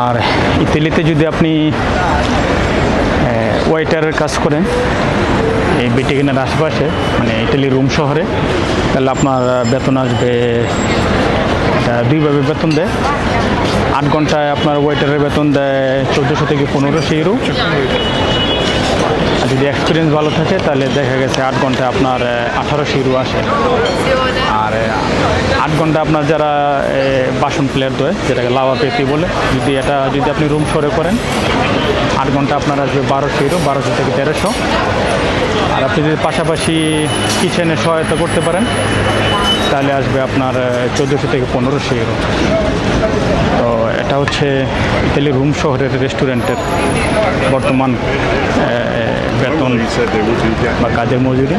আর ইতালিতে যদি আপনি ওয়েটারের কাজ করেন, এই বেটিকেনের আশেপাশে মানে ইটালি রুম শহরে, তাহলে আপনার বেতন আসবে দুইভাবে বেতন দেয়। আট ঘন্টায় আপনার ওয়েটারের বেতন দেয় চোদ্দোশো থেকে পনেরোশো ইউরো আর যদি এক্সপিরিয়েন্স ভালো থাকে, তাহলে দেখা গেছে আট ঘন্টায় আপনার আঠারোশো ইউরো আসে। আর আট ঘণ্টা আপনার যারা বাসন প্লেয়ার দেয়, যেটাকে লাভা পেপি বলে, যদি এটা, যদি আপনি রুম সরে করেন, আট ঘণ্টা আপনার আসবে বারোশো ইউরো বারোশো থেকে তেরোশো। আর আপনি যদি পাশাপাশি কিচেনে সহায়তা করতে পারেন, তাহলে আসবে আপনার চোদ্দোশো থেকে পনেরোশো ইউরো তো এটা হচ্ছে ইতালি রুম শহরের রেস্টুরেন্টের বর্তমান বেতন বা কাজের মজুরি।